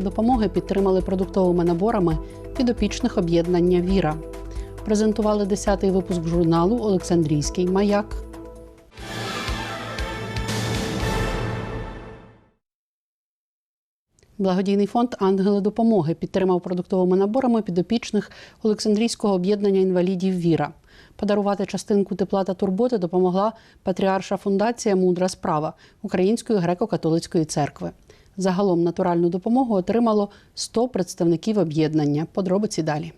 Допомоги підтримали продуктовими наборами підопічних об'єднання Віра. Презентували 10-й випуск журналу Олександрійський маяк. Благодійний фонд Ангели допомоги підтримав продуктовими наборами підопічних Олександрійського об'єднання інвалідів Віра. Подарувати частинку тепла та турботи допомогла Патріарша фундація Мудра справа Української греко-католицької церкви. Загалом натуральну допомогу отримало 100 представників об'єднання. Подробиці далі.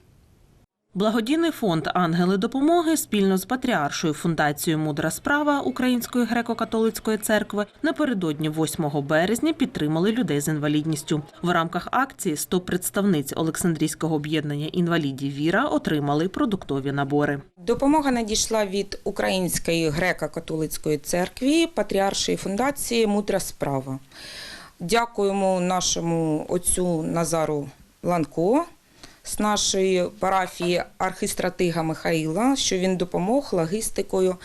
Благодійний фонд Ангели допомоги спільно з Патріаршою фундацією Мудра справа Української греко-католицької церкви напередодні 8 березня підтримали людей з інвалідністю. В рамках акції 100 представниць Олександрійського об'єднання інвалідів Віра отримали продуктові набори. Допомога надійшла від Української греко-католицької церкви, Патріаршої фундації Мудра справа. Дякуємо нашому отцю Назару Ланко з нашої парафії архістратига Михаїла, що він допомог логістикою.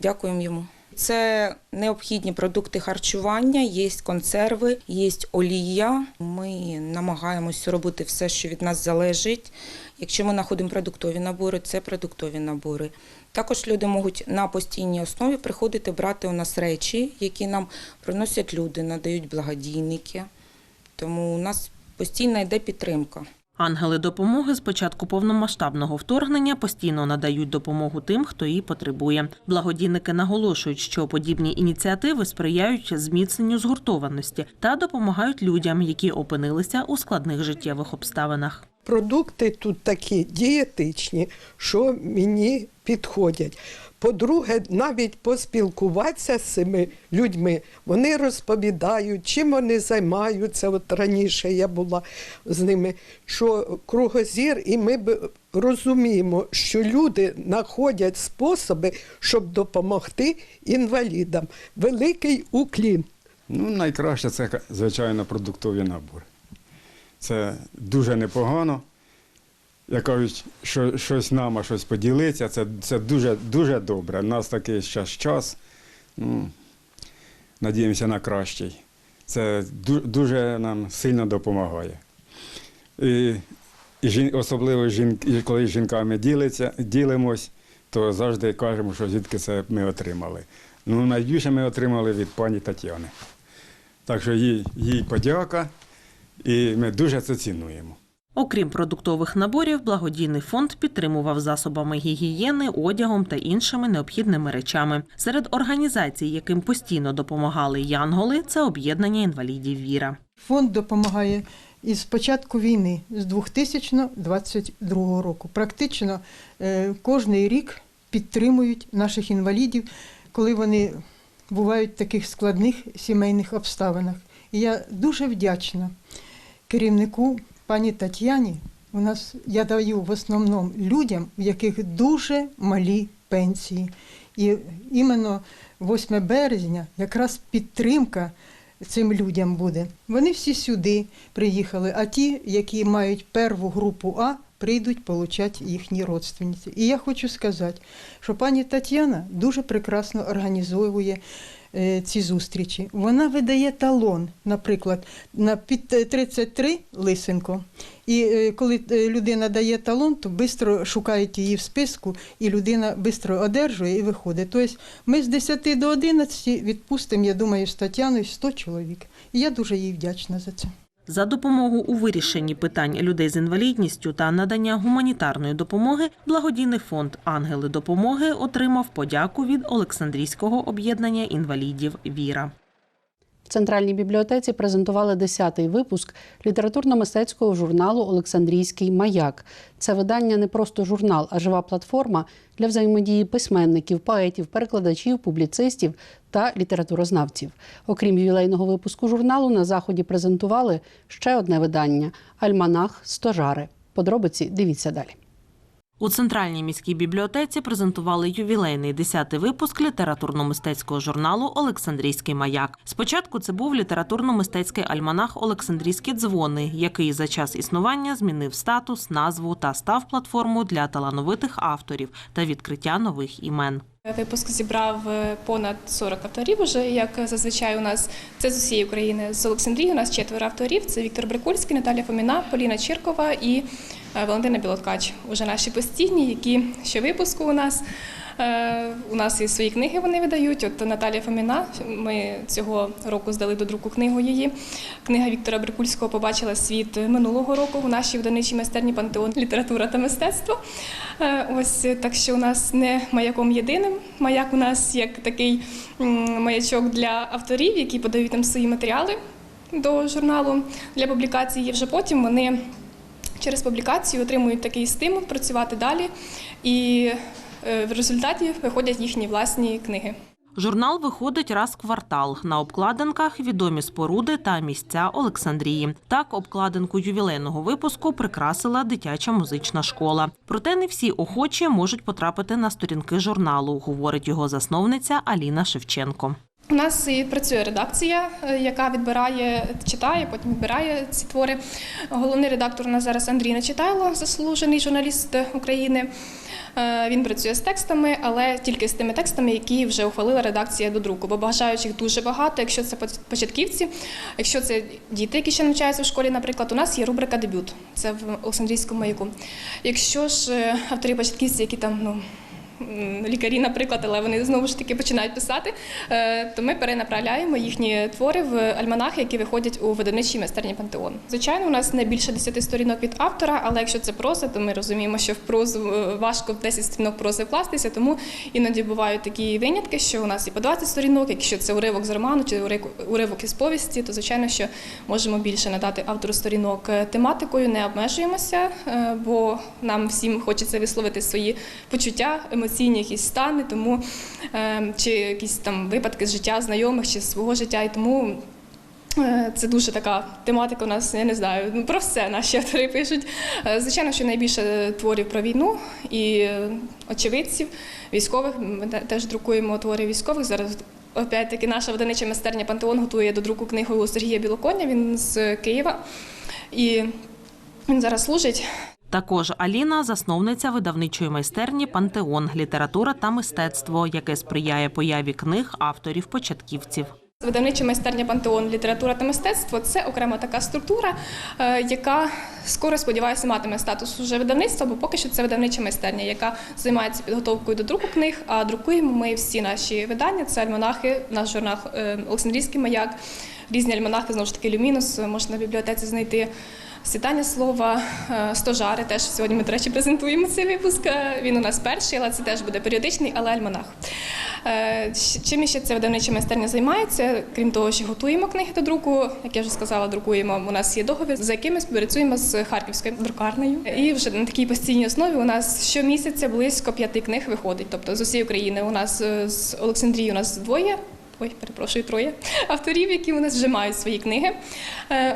Дякуємо йому. Це необхідні продукти харчування, є консерви, є олія. Ми намагаємося робити все, що від нас залежить. Якщо ми знаходимо продуктові набори, це продуктові набори. Також люди можуть на постійній основі приходити брати у нас речі, які нам приносять люди, надають благодійники. Тому у нас постійно йде підтримка. Ангели допомоги з початку повномасштабного вторгнення постійно надають допомогу тим, хто її потребує. Благодійники наголошують, що подібні ініціативи сприяють зміцненню згуртованості та допомагають людям, які опинилися у складних життєвих обставинах. Продукти тут такі дієтичні, що мені підходять. По-друге, навіть поспілкуватися з цими людьми, вони розповідають, чим вони займаються. От раніше я була з ними, що кругозір, і ми б розуміємо, що люди знаходять способи, щоб допомогти інвалідам. Великий уклін. Ну, найкраще це, звичайно, продуктові набори. Це дуже непогано. Як кажуть, що щось нам, а щось поділиться, це, це дуже, дуже добре. У нас такий зараз час. Ну, надіємося на кращий. Це дуже нам сильно допомагає. І, і жін, особливо жінки, коли з жінками ділиться, ділимось, то завжди кажемо, що звідки це ми отримали. Ну, найбільше ми отримали від пані Тетяни. Так що їй, їй подяка, і ми дуже це цінуємо. Окрім продуктових наборів, благодійний фонд підтримував засобами гігієни, одягом та іншими необхідними речами. Серед організацій, яким постійно допомагали янголи, це об'єднання інвалідів Віра. Фонд допомагає із початку війни, з 2022 року. Практично е, кожний рік підтримують наших інвалідів, коли вони бувають в таких складних сімейних обставинах. І я дуже вдячна керівнику пані Тетяні. У нас я даю в основному людям, в яких дуже малі пенсії. І іменно 8 березня якраз підтримка цим людям буде. Вони всі сюди приїхали, а ті, які мають перву групу А, прийдуть получати їхні родственниці. І я хочу сказати, що пані Тетяна дуже прекрасно організовує ці зустрічі. Вона видає талон, наприклад, на під 33 лисенко. І е, коли е, людина дає талон, то швидко шукають її в списку, і людина швидко одержує і виходить. Тобто ми з 10 до 11 відпустимо, я думаю, з Тетяною 100 чоловік. І я дуже їй вдячна за це. За допомогу у вирішенні питань людей з інвалідністю та надання гуманітарної допомоги благодійний фонд Ангели допомоги отримав подяку від Олександрійського об'єднання інвалідів Віра. Центральній бібліотеці презентували 10-й випуск літературно-мистецького журналу Олександрійський маяк. Це видання не просто журнал, а жива платформа для взаємодії письменників, поетів, перекладачів, публіцистів та літературознавців. Окрім ювілейного випуску журналу, на заході презентували ще одне видання Альманах Стожари. Подробиці дивіться далі. У центральній міській бібліотеці презентували ювілейний 10-й випуск літературно-мистецького журналу Олександрійський маяк. Спочатку це був літературно-мистецький альманах Олександрійські дзвони, який за час існування змінив статус, назву та став платформою для талановитих авторів та відкриття нових імен. Випуск зібрав е, понад 40 авторів. Уже як зазвичай у нас це з усієї України. З Олександрії у нас четверо авторів: це Віктор Брикульський, Наталя Фоміна, Поліна Чіркова і Валентина Білоткач. Уже наші постійні, які ще випуску у нас. Е, У нас і свої книги вони видають. От Наталія Фоміна. Ми цього року здали до друку книгу її. Книга Віктора Брикульського побачила світ минулого року у нашій видавничій майстерні Пантеон література та мистецтво. Е, Ось е, так що у нас не маяком єдиним. Маяк у нас як такий маячок для авторів, які подають там свої матеріали до журналу для публікації. Вже потім вони через публікацію отримують такий стимул працювати далі, і е, в результаті виходять їхні власні книги. Журнал виходить раз в квартал. На обкладинках відомі споруди та місця Олександрії. Так, обкладинку ювілейного випуску прикрасила дитяча музична школа. Проте не всі охочі можуть потрапити на сторінки журналу, говорить його засновниця Аліна Шевченко. У нас і працює редакція, е, яка відбирає, читає, потім відбирає ці твори. Головний редактор у нас зараз Андрій Нечитайло, заслужений журналіст України. Е, Він працює з текстами, але тільки з тими текстами, які вже ухвалила редакція до друку. Бо бажаючих дуже багато. Якщо це початківці, якщо це діти, які ще навчаються в школі, наприклад, у нас є рубрика дебют. Це в Олександрійському маяку. Якщо ж е, авторі початківці, які там ну. Лікарі, наприклад, але вони знову ж таки починають писати, е, то ми перенаправляємо їхні твори в альманахи, які виходять у видавничій майстерні Пантеон. Звичайно, у нас не більше 10 сторінок від автора, але якщо це проза, то ми розуміємо, що в прозу е, важко в 10 сторінок прози вкластися, тому іноді бувають такі винятки, що у нас і по 20 сторінок, якщо це уривок з роману чи уривок із повісті, то звичайно, що можемо більше надати автору сторінок Е, тематикою, не обмежуємося, бо нам всім хочеться висловити свої почуття, емоційні якісь стани, тому е, чи якісь там випадки з життя знайомих чи свого життя, і тому. е, Це дуже така тематика у нас, я не знаю, ну про все наші автори пишуть. Е, Звичайно, що найбільше творів про війну і очевидців, військових. Ми теж друкуємо твори військових. Зараз опять-таки наша видавнича майстерня Пантеон готує до друку книгу Сергія Білоконя. Він з Києва. І він зараз служить. Також Аліна засновниця видавничої майстерні Пантеон література та мистецтво, яке сприяє появі книг авторів початківців. Видавнича майстерня Пантеон література та мистецтво це окрема така структура, е, яка скоро сподіваюся матиме статус уже видавництва, бо поки що це видавнича майстерня, яка займається підготовкою до друку книг. А друкуємо ми всі наші видання. Це альманахи, наш журнал е, Олександрійський маяк, різні альманахи, знову ж таки Люмінус, можна в бібліотеці знайти. Світання слова, е, стожари теж сьогодні ми, до речі, презентуємо цей випуск. Е, Він у нас перший, але це теж буде періодичний, але альманах. Е, Чим ще це видавнича майстерня займається? Крім того, що готуємо книги до друку, як я вже сказала, друкуємо. У нас є договір, за яким ми співпрацюємо з харківською друкарнею. І вже на такій постійній основі у нас щомісяця близько п'яти книг виходить. Тобто з усієї України у нас з Олександрії у нас двоє. Ой, перепрошую, троє авторів, які у нас вже мають свої книги.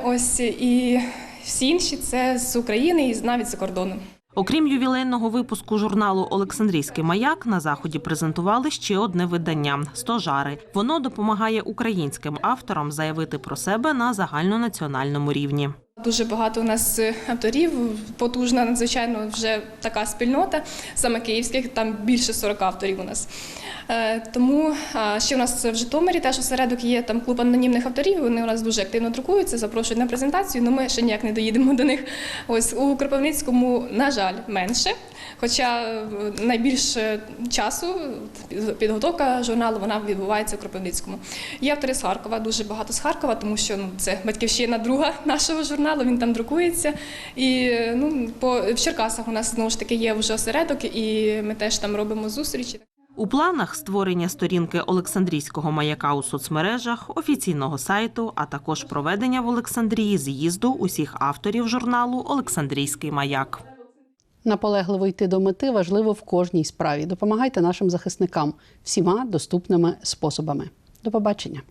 Ось і всі інші це з України і навіть за кордоном. Окрім ювілейного випуску журналу Олександрійський маяк на заході презентували ще одне видання Стожари. Воно допомагає українським авторам заявити про себе на загальнонаціональному рівні. Дуже багато у нас авторів, потужна, надзвичайно вже така спільнота, саме київських, там більше 40 авторів у нас. Е, Тому а, ще у нас в Житомирі теж осередок є там клуб анонімних авторів. Вони у нас дуже активно друкуються, запрошують на презентацію. але ми ще ніяк не доїдемо до них. Ось у Кропивницькому, на жаль, менше. Хоча е, найбільше часу підготовка журналу вона відбувається у Кропивницькому. Є автори з Харкова, дуже багато з Харкова, тому що ну, це батьківщина друга нашого журналу, він там друкується. І е, ну, по, в Черкасах у нас знову ж таки є вже осередок, і ми теж там робимо зустрічі. У планах створення сторінки Олександрійського маяка у соцмережах, офіційного сайту, а також проведення в Олександрії з'їзду усіх авторів журналу Олександрійський маяк. Наполегливо йти до мети важливо в кожній справі. Допомагайте нашим захисникам всіма доступними способами. До побачення.